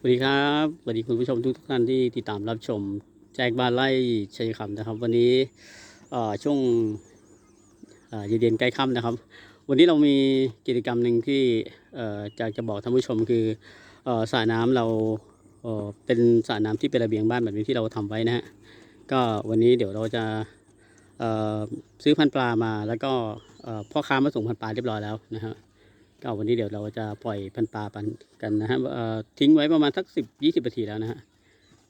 สวัสดีครับสวัสดีคุณผู้ชมทุกท่านที่ติดตามรับชม แจกบ้านไล่ชัยคำนะครับ วันนี้ช่วงเย็นๆใกล้ค่ำนะครับ วันนี้เรามีกิจกรรมหนึ่งที่อ่อจะจะบอกท่านผู้ชมคือสระน้ำเราเป็นสระน้ำที่เป็นระเบียงบ้านแบบนี้ที่เราทำไว้นะฮะก็วันนี้เดี๋ยวเราจะซื้อพันปลามา แล้วก็พ่อค้ามาส่งพันปลาเรียบร้อยแล้วนะฮะ ก็วันนี้เดี๋ยวเราจะปล่อยพันปลาปันกันนะฮะทิ้งไว้ประมาณสักสิบยี่สิบนาทีแล้วนะฮะ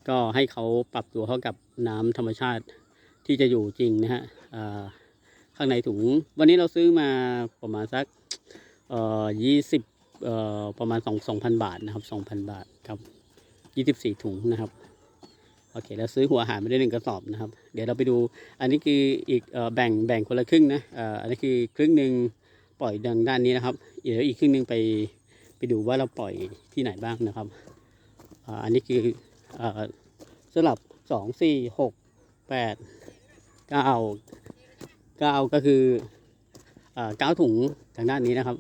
ก็ให้เขาปรับตัวเข้ากับน้ำธรรมชาติที่จะอยู่จริงนะฮะข้างในถุง วันนี้เราซื้อมาประมาณสักยี่สิบประมาณสองสองพันบาทนะครับสองพันบาทครับยี่สิบสี่ถุงนะครับโอเคแล้วซื้อหัวอาหารไม่ได้หนึ่งกระสอบนะครับ เดี๋ยวเราไปดู อันนี้คืออีกแบ่งแบ่งคนละครึ่งนะอันนี้คือครึ่งหนึ่ง ปล่อยดังด้านนี้นะครับ เดี๋ยวอีกครึ่งหนึงไปไปดูว่าเราปล่อยที่ไหนบ้างนะครับอันนี้คืออสลับสองสี่หกแปดเก้าเก้าก็คือเก้าถุงทางด้านนี้นะครับ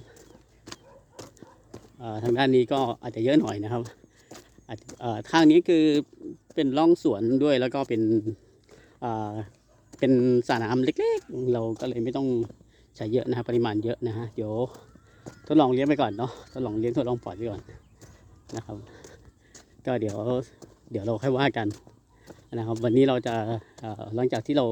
ทางด้านนี้ก็อาจจะเยอะหน่อยนะครับทางนี้คือเป็นร่องสวนด้วยแล้วก็เป็นเป็นสระน้ำเล็กๆ เราก็เลยไม่ต้อง ใช้เยอะนะครับปริมาณเยอะนะฮะเดี๋ยวทดลองเลี้ยงไปก่อนเนาะทดลองเลี้ยงทดลองปล่อยไปก่อนนะครับ ก็เดี๋ยวเดี๋ยวเราค่อยว่ากันนะครับ วันนี้เราจะหลังจากที่เรา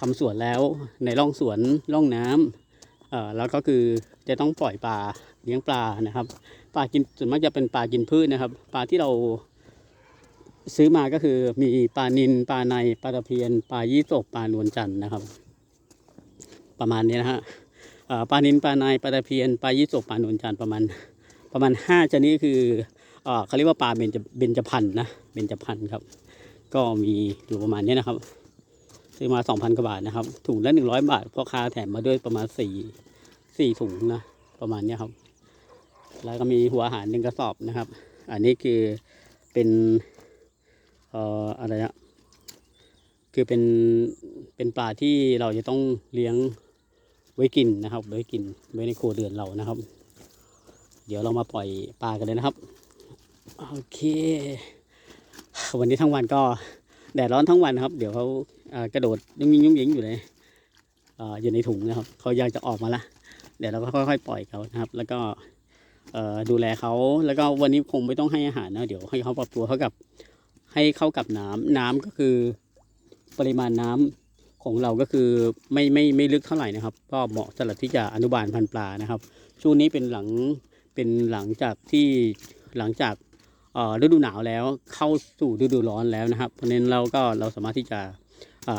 ทำสวนแล้วในร่องสวนร่องน้ำเอ่อแล้วก็คือจะต้องปล่อยปลาเลี้ยงปลานะครับปลากินส่วนมากจะเป็นปลากินพืชนะครับ ปลาที่เราซื้อมาก็คือมีปลานิลปลาในปลาตะเพียนปลายี่สกปลานวลจันทร์นะครับ ประมาณนี้นะฮะปลานินปลาในปลาตะเพียนปลายี่สกปลาหนวลจันประมาณ ประมาณห้าชนิดคือเขาเรียกว่าปลาเบญจเบญจพรรณนะเบญจพรรณครับ ก็มีอยู่ประมาณนี้นะครับ ซื้อมาสองพันกว่าบาทนะครับ ถุงละหนึ่งร้อยบาทพ่อค้าแถมมาด้วยประมาณสี่สี่ถุงนะประมาณนี้ครับ แล้วก็มีหัวอาหารหนึ่งกระสอบนะครับ อันนี้คือเป็นเอ่ออะไรอะคือเป็นเป็นปลาที่เราจะต้องเลี้ยง ไว้กินนะครับ ไว้กินไว้ในครัวเรือนเรานะครับ เดี๋ยวเรามาปล่อยปลากันเลยนะครับ โอเค วันนี้ทั้งวันก็แดดร้อนทั้งวันนะครับ เดี๋ยวเขากระโดดยุ่งยิงยุ่งยิงอยู่ในอ่าอยู่ในถุงนะครับเขาอยากจะออกมาละเดี๋ยวเราก็ค่อยๆปล่อยเขานะครับ แล้วก็ดูแลเขาแล้วก็วันนี้คงไม่ต้องให้อาหารนะเดี๋ยวให้เขาปรับตัวเข้ากับให้เข้ากับน้ำน้ำก็คือปริมาณน้ำ ของเราก็คือไม่ไม่ไม่ลึกเท่าไหร่นะครับ ก็เหมาะสำหรับที่จะอนุบาลพันธุ์ปลานะครับ ช่วงนี้เป็นหลังเป็นหลังจากที่หลังจากฤดูหนาวแล้วเข้าสู่ฤดูร้อนแล้วนะครับ เพราะนั้นเราก็เราสามารถที่จะ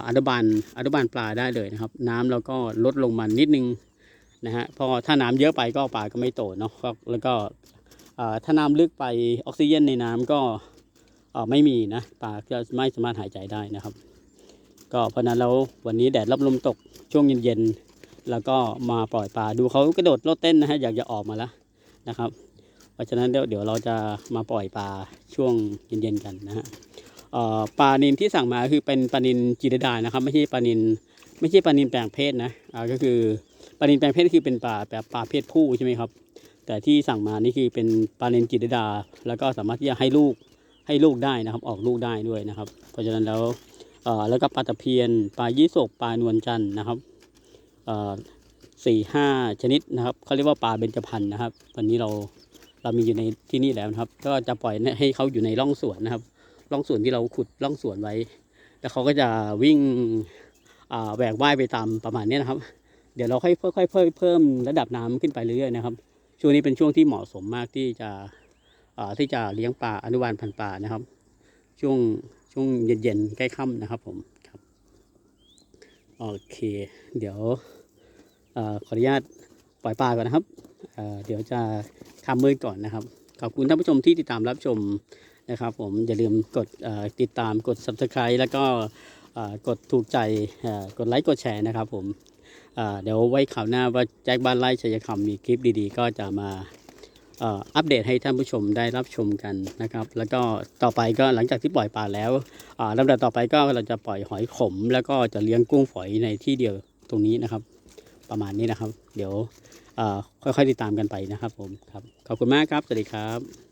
อนุบาลอนุบาลปลาได้เลยนะครับ น้ำเราก็ลดลงมานิดนึงนะฮะเพราะถ้าน้ำเยอะไปก็ปลาก็ไม่โตเนาะแล้วก็ถ้าน้ำลึกไปออกซิเจนในน้ำก็ไม่มีนะปลาก็ไม่สามารถหายใจได้นะครับ ก็เพราะนั้นเราวันนี้แดดรับลมตกช่วงเย็นๆแล้วก็มาปล่อยปลาดูเขากระโดดโลดเต้นนะฮะอยากจะออกมาแล้วนะครับ เพราะฉะนั้นเดี๋ยวเดี๋ยวเราจะมาปล่อยปลาช่วงเย็นๆกันนะฮะปลานินที่สั่งมาคือเป็นปลานินจิรดานะครับ ไม่ใช่ปลานินไม่ใช่ปลานินแปลงเพศนะอ่าก็คือปลานินแปลงเพศคือเป็นปลาแบบปลาเพศผู้ใช่ไหมครับ แต่ที่สั่งมานี่คือเป็นปลานินจิรดา แล้วก็สามารถที่จะให้ลูกให้ลูกได้นะครับ ออกลูกได้ด้วยนะครับ เพราะฉะนั้นแล้ว แล้วก็ปลาตะเพียนปลายี่สกปลานวลจันทร์นะครับสี่ห้าชนิดนะครับเขาเรียกว่าปลาเบญจพรรณนะครับวันนี้เราเรามีอยู่ในที่นี่แล้วนะครับ ก็จะปล่อยให้เขาอยู่ในร่องสวนนะครับร่องสวนที่เราขุดร่องสวนไว้ แล้วเขาก็จะวิ่งแหวกว่ายไปตามประมาณนี้นะครับ เดี๋ยวเราค่อยค่อยๆเพิ่มเพิ่มระดับน้ำขึ้นไปเรื่อยๆนะครับ ช่วงนี้เป็นช่วงที่เหมาะสมมากที่จะที่จะเลี้ยงปลาอนุบาลพันธุ์ปลานะครับ ช่วง ช่วงเย็นๆใกล้ค่ำนะครับผมครับโอเค เดี๋ยวอขออนุญาตปล่อยปลาก่อนนะครับอ่าเดี๋ยวจะทำมือก่อนนะครับ ขอบคุณท่านผู้ชมที่ติดตามรับชมนะครับผมอย่าลืมกดติดตามกด subscribe แล้วก็กดถูกใจกดไลค์กดแชร์นะครับผมเดี๋ยวไว้ข่าวหน้าว่าแจ็คบ้านไร่ชัยคำมีคลิปดีๆ ก็จะมา อัปเดตให้ท่านผู้ชมได้รับชมกันนะครับ แล้วก็ต่อไปก็หลังจากที่ปล่อยปลาแล้วลำดับต่อไปก็เราจะปล่อยหอยขม แล้วก็จะเลี้ยงกุ้งฝอยในที่เดียวตรงนี้นะครับ ประมาณนี้นะครับ เดี๋ยวค่อยๆติดตามกันไปนะครับผมครับขอบคุณมากครับสวัสดีครับ